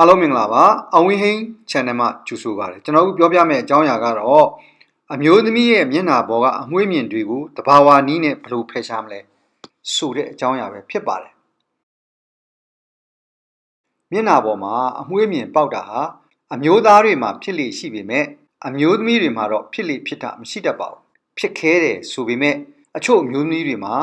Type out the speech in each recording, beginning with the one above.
အားလုံးမင်္ဂလာပါအောင်ဝင်းဟင်း channel မှာကြိုဆိုပါရစေကျွန်တော်တို့ပြောပြမယ့်အကြောင်းအရာကတော့အမျိုးသမီးရဲ့မျက်နှာပေါ်ကအမွှေးမြင်တွေကိုတဘာဝနီးနဲ့ဘယ်လိုဖယ်ရှားမလဲဆိုတဲ့အကြောင်းအရာပဲဖြစ်ပါတယ်မျက်နှာပေါ်မှာအမွှေးမြင်ပေါက်တာဟာအမျိုးသားတွေမှာဖြစ်လေရှိပေမဲ့အမျိုးသမီးတွေမှာတော့ဖြစ်လေဖြစ်တာမရှိတတ်ပါဘူးဖြစ်ခဲတယ်ဆိုပေမဲ့အချို့အမျိုးသမီးတွေမှာ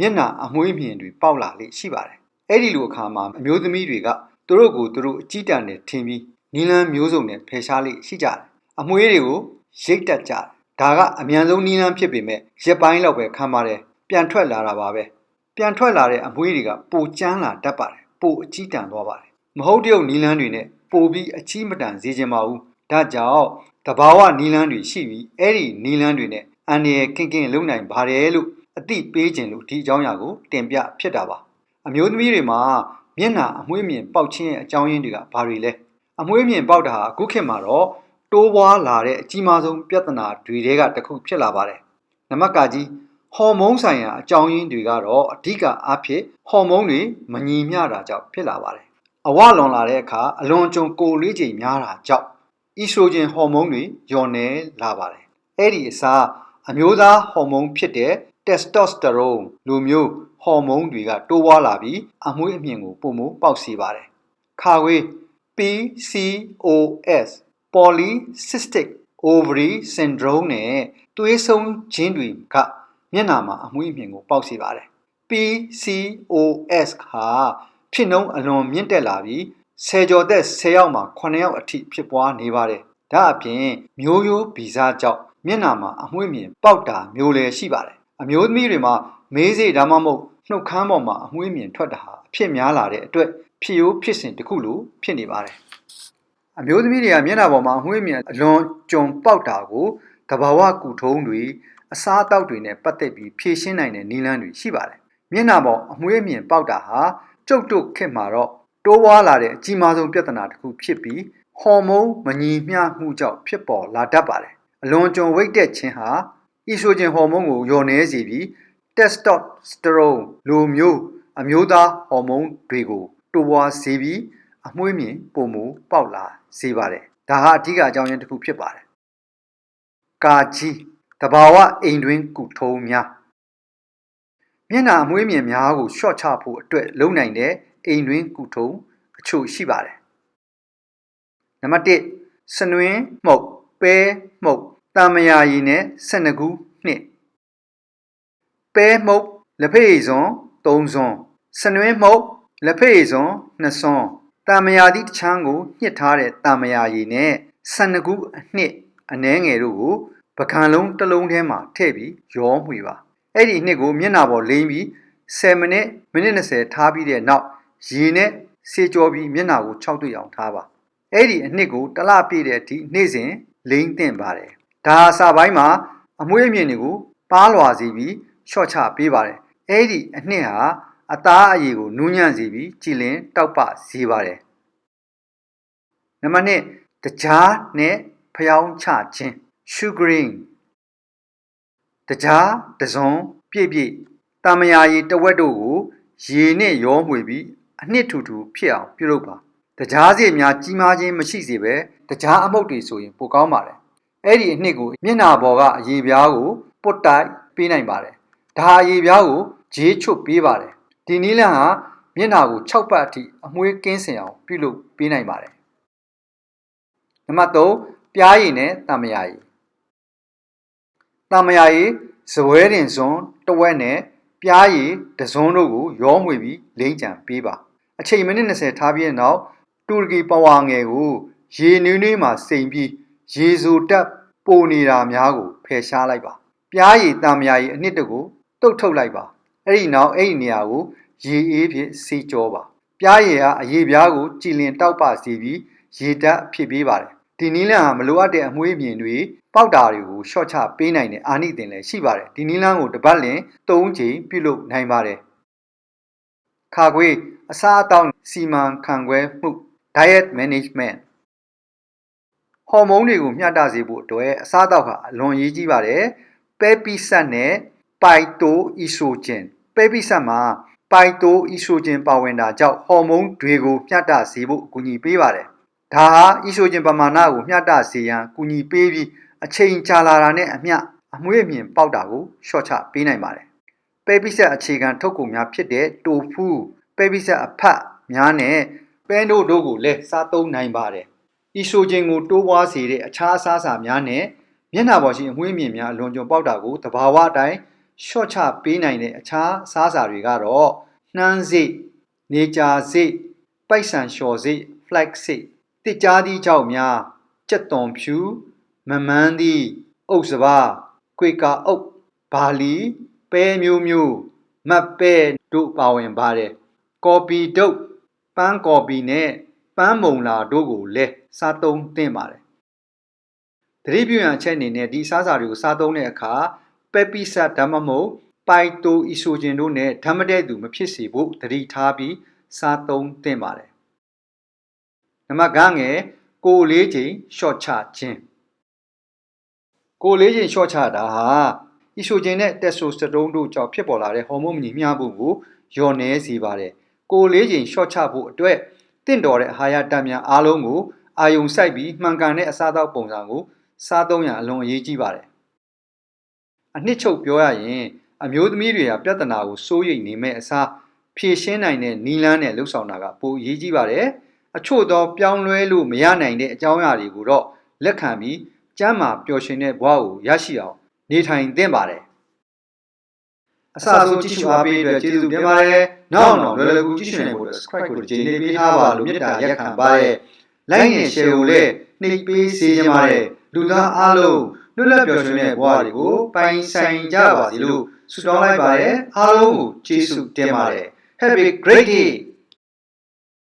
မျက်နှာအမွှေးမြင်တွေပေါက်လာလေရှိပါတယ်အဲ့ဒီလိုအခါမှာအမျိုးသမီးတွေက သူတို့ကိုသူတို့အကြည့်တန်နဲ့ထင်ပြီးနီလန်းမျိုးစုံနဲ့ဖယ်ရှားလေရှိကြတယ်အမွှေးတွေကိုရိတ်တက်ကြတယ်ဒါကအမြန်ဆုံးနီလန်းဖြစ်ပေမဲ့ရက်ပိုင်းလောက်ပဲခံပါတယ်ပြန်ထွက်လာတာပါပဲပြန်ထွက်လာတဲ့အမွှေးတွေကပိုကျန်းလာတတ်ပါတယ်ပိုအကြည့်တန်သွားပါတယ်မဟုတ်တရုတ်နီလန်းတွေနဲ့ပိုပြီးအချီးမတန်စေချင်ပါဘူးဒါကြောင့်တဘာဝနီလန်းတွေရှိပြီးအဲ့ဒီနီလန်းတွေနဲ့အန်ရယ်ကင်းကင်းလုံနိုင်ပါတယ်လို့အသိပေးခြင်းလို့ဒီအကြောင်းအရာကိုတင်ပြဖြစ်တာပါအမျိုးသမီးတွေမှာ မျက်နှာအမွှေးမြင်ပေါက်ခြင်းရဲ့အကြောင်းရင်းတွေကဘာတွေလဲအမွှေးမြင်ပေါက်တာဟာအခုခေတ်မှာတော့တိုးပွားလာတဲ့အကြီးမားဆုံးပြဿနာတွေတဲကတစ်ခုဖြစ်လာပါတယ်နံပါတ်ကကြီးဟော်မုန်းဆိုင်ရာအကြောင်းရင်းတွေကတော့အဓိကအားဖြင့်ဟော်မုန်းတွေမညီမျှတာကြောင့်ဖြစ်လာပါတယ်အဝလွန်လာတဲ့အခါအလွန်ကြုံကိုလေးချိန်များတာကြောင့်အီဆိုဂျင်ဟော်မုန်းတွေညော်နေလာပါတယ်အဲ့ဒီအစားအမျိုးသားဟော်မုန်းဖြစ်တဲ့ testosterone လိုမျိုးဟော်မုန်းတွေက တိုးပွားလာပြီးအမွှေးအမြင်ကိုပုံမပေါက်စေပါတယ်။ခါခွေး PCOS polycystic ovary syndrome နဲ့သွေးဆုံးခြင်းတွေကမျက်နှာမှာအမွှေးအမြင်ကိုပေါက်စေပါတယ်။ PCOS ဟာဖြစ်နှုံးအလွန်မြင့်တက်လာပြီးဆယ်ကျော်သက်10ယောက်မှာ9ယောက်အထိဖြစ်ပွားနေပါတယ်။ဒါအပြင်မျိုးရိုးဗီဇကြောင့်မျက်နှာမှာအမွှေးမြင်ပေါက်တာမျိုးလည်းရှိပါတယ်။ အမျိုးသမီးတွေမှာမေးစေဒါမှမဟုတ်နှုတ်ခမ်းပေါ်မှာအမွှေးမြင်ထွက်တာဟာအဖြစ်များလာတဲ့အတွက်ဖြစ်ရိုးဖြစ်စဉ်တစ်ခုလိုဖြစ်နေပါတယ်။အမျိုးသမီးတွေကမျက်နှာပေါ်မှာအမွှေးမြင်အလွန်ကြုံပေါက်တာကိုတဘာဝကုထုံးတွေအစားအသောက်တွေနဲ့ပတ်သက်ပြီးဖြည့်ရှင်းနိုင်တဲ့နည်းလမ်းတွေရှိပါတယ်။မျက်နှာပေါ်အမွှေးမြင်ပေါက်တာဟာကျုပ်တို့ခေတ်မှာတော့တိုးပွားလာတဲ့အကြီးမားဆုံးပြဿနာတစ်ခုဖြစ်ပြီးဟော်မုန်းမညီမျှမှုကြောင့်ဖြစ်ပေါ်လာတတ်ပါတယ်။အလွန်ကြုံဝိတ်တဲ့ခြင်းဟာ အီဆိုဂျင်ဟော်မုန်းကိုလျော့နေစေပြီး testosterone လိုမျိုးအမျိုးသားဟော်မုန်းတွေကိုတိုးပွားစေပြီးအမွှေးမြင်ပုံမူပေါက်လာစေပါတယ်။ဒါဟာအဓိကအကြောင်းရင်းတစ်ခုဖြစ်ပါတယ်။ကာကြီးတဘာဝအိမ်တွင်းကုထုံးများမျက်နှာအမွှေးမြင်များကိုရှော့ချဖို့အတွက်လုံနိုင်တဲ့အိမ်တွင်းကုထုံးအချို့ရှိပါတယ်။နံပါတ်1စနွင်းမှုတ်ပဲမှုတ် တံမယာရည်နဲ့စနကူးနှစ်ပဲမှုတ်လက်ဖက်ရည်စွန်၃စွန်စနွင်းမှုတ်လက်ဖက်ရည်စွန်၂စွန်တာမယာသည့်တချမ်းကိုညှစ်ထားတဲ့တာမယာရည်နဲ့စနကူးအနှစ်အနှဲငယ်တို့ကိုပကံလုံးတစ်လုံးထဲမှာထည့်ပြီးရောမှွေပါအဲ့ဒီအနှစ်ကိုမျက်နှာပေါ်လိမ့်ပြီး10မိနစ်မိနစ်20ထားပြီးတဲ့နောက်ရေနဲ့ဆေးကြောပြီးမျက်နှာကို6တွေ့အောင်ထားပါအဲ့ဒီအနှစ်ကိုတလပြည့်တဲ့အထိနေ့စဉ်လိမ့်သင့်ပါတယ် ဒါအစပိုင်းမှာအမွှေးအမြင်တွေကိုပါးလွာစေပြီးရှော့ချပေးပါတယ်အဲ့ဒီအနှစ်ဟာအသားအရည်ကိုနူးညံ့စေပြီးကြည်လင်တောက်ပစေပါတယ်နံပါတ်1တကြားနဲ့ဖျောင်းချခြင်း sugaring တကြားတစုံပြည့်ပြည့်တာမယာရည်တဝက်တို့ကိုရေနဲ့ရောမှွေပြီးအနှစ်ထူထူဖြစ်အောင်ပြုလုပ်ပါတကြားစီများကြီးမားခြင်းမရှိစေပဲတကြားအမုတ်တွေဆိုရင်ပိုကောင်းပါတယ် အဲ့ဒီအနှစ်ကိုမျက်နာပေါ်ကအရေပြားကိုပုတ်တိုက်ပေးနိုင်ပါတယ်ဒါအရေပြားကိုဂျေးချွတ်ပေးပါတယ်ဒီနည်းလမ်းဟာမျက်နာကို6ပတ်အထိအမွှေးကင်းစင်အောင်ပြုလုပ်ပေးနိုင်ပါတယ်နံပါတ်3ပြားရည်နဲ့တံမယာရည်တံမယာရည်ဇပွဲတင်စွန်းတဝက်နဲ့ပြားရည်တစွန်းတို့ကိုရောမှွေပြီးလိမ့်ကြံပေးပါအချိန်မိနစ်20ထားပြီးတဲ့နောက်တူရကီပဝါငယ်ကိုရေနွေးနွေးမှာစိန်ပြီး ရေဆိုတက်ပိုနေတာများကိုဖယ်ရှားလိုက်ပါပြားရည်တံမယာရည်အနှစ်တကူတုတ်ထုတ်လိုက်ပါအဲ့ဒီနောက်အဲ့ဒီနေရာကိုရေအေးဖြင့်စီးကြောပါပြားရည်ကအရေပြားကိုကြည်လင်တောက်ပစီပြီးရေဓာတ်ဖြစ်ပေးပါတယ်ဒီနီးလန်ဟာမလိုအပ်တဲ့အမွှေးမြင်တွေပေါက်တာတွေကိုရှော့ချပေးနိုင်တဲ့အာနိသင်လည်းရှိပါတယ်ဒီနီးလန်ကိုတစ်ပတ်လင်၃ချိန်ပြုလုပ်နိုင်ပါတယ်ခါခွေးအစားအသောက်စီမံခန့်ခွဲမှု diet management ဟော်မုန်းတွေကိုမျှတစေဖို့အတွက်အစားအသောက်ဟာအလွန်အရေးကြီးပါတယ်ပဲပိစက်နဲ့ပိုက်တိုအီဆိုဂျင်ပဲပိစက်မှာပိုက်တိုအီဆိုဂျင်ပါဝင်တာကြောင့်ဟော်မုန်းတွေကိုမျှတစေဖို့အကူအညီပေးပါတယ်။ဒါဟာအီဆိုဂျင်ပမာဏကိုမျှတစေရန်အကူအညီပေးပြီးအချိန်ကြာလာတာနဲ့အမျှအမွေးအမြင်ပေါက်တာကိုရှော့ချပေးနိုင်ပါတယ်။ပဲပိဆက်အခြေခံထုတ်ကုန်များဖြစ်တဲ့တိုဖူပဲပိဆက်အဖတ်များနဲ့ပဲနို့တို့ကိုလည်းစားသုံးနိုင်ပါတယ်။ အီဆိုဂျင်ကိုတိုးပွားစေတဲ့အခြားအစားအစာများနဲ့မျက်နှာပေါ်ရှိအမွေးအမြင်များအလွန်ကျွံပေါက်တာကိုတဘာဝအတိုင်းရှော့ချပေးနိုင်တဲ့အခြားအစားအစာတွေကတော့နှမ်းစိတ်နေကြာစိတ်ပိုက်ဆန်လျှော်စိတ် flag စိတ်တစ်ကြားသီးကြောက်များကြက်သွန်ဖြူမမန်းသီးအုပ်စပါးကွေကာအုပ်ဘာလီပဲမျိုးမျိုးမတ်ပဲတို့ပါဝင်ပါတယ်ကော်ပီဒုတ်ပန်းကော်ပီနဲ့ ပန်းမုံလာတို့ကိုလည်းစားသုံးသင့်ပါတယ်သတိပြုရန်အချက်အနေနဲ့ဒီအစားအစာတွေကိုစားသုံးတဲ့အခါပက်ပီဆတ်ဒါမှမဟုတ်ပိုက်တိုအီဆိုဂျင်တို့နဲ့ဓာတ်မတည့်သူမဖြစ်စေဖို့သတိထားပြီးစားသုံးသင့်ပါတယ်နံပါတ်9ငယ်ကိုယ်လေးချိန်ရှော့ချခြင်းကိုယ်လေးချိန်ရှော့ချတာဟာအီဆိုဂျင်နဲ့တက်ဆိုစတရုန်းတို့ကြောင့်ဖြစ်ပေါ်လာတဲ့ဟော်မုန်းမညီမျှမှုကိုလျော့နည်းစေပါတယ်ကိုယ်လေးချိန်ရှော့ချဖို့အတွက် တင့်တော်တဲ့အာဟာရဓာတ်များအားလုံးကိုအာယုံစိုက်ပြီးမှန်ကန်တဲ့အစားအသောက်ပုံစံကိုစားသုံးရန်အလွန်အရေးကြီးပါတယ်အနှစ်ချုပ်ပြောရရင် အမျိုးသမီးတွေကပြဿနာကိုစိုးရိမ်နေမဲ့အစားဖြေရှင်းနိုင်တဲ့နီလန်းနဲ့လှုပ်ဆောင်တာကပိုအရေးကြီးပါတယ်အချို့သောပြောင်းလဲလို့မရနိုင်တဲ့အကြောင်းအရာတွေကိုတော့လက်ခံပြီးကျမ်းမာပျော်ရွှင်တဲ့ဘဝကိုရရှိအောင်နေထိုင်သင့်ပါတယ် အစအဆုံးကြည့်ရှုအားပေးအတွက်ကျေးဇူးတင်ပါတယ်နောက်တော့လွယ်လွယ်ကူကြည့်ရှုနိုင်ဖို့ subscribe ကိုကြိမ်လေးပေးထားပါလို့မေတ္တာရက်ခံပါတယ် like နဲ့ share ကိုလည်းနှိပ်ပေးစေချင်ပါတယ်လူသားအားလုံးလွတ်လပ်ပျော်ရွှင်တဲ့ဘဝတွေကိုပိုင်ဆိုင်ကြပါစေလို့ဆုတောင်းလိုက်ပါတယ်အားလုံးကိုကျေးဇူးတင်ပါတယ် Have a great day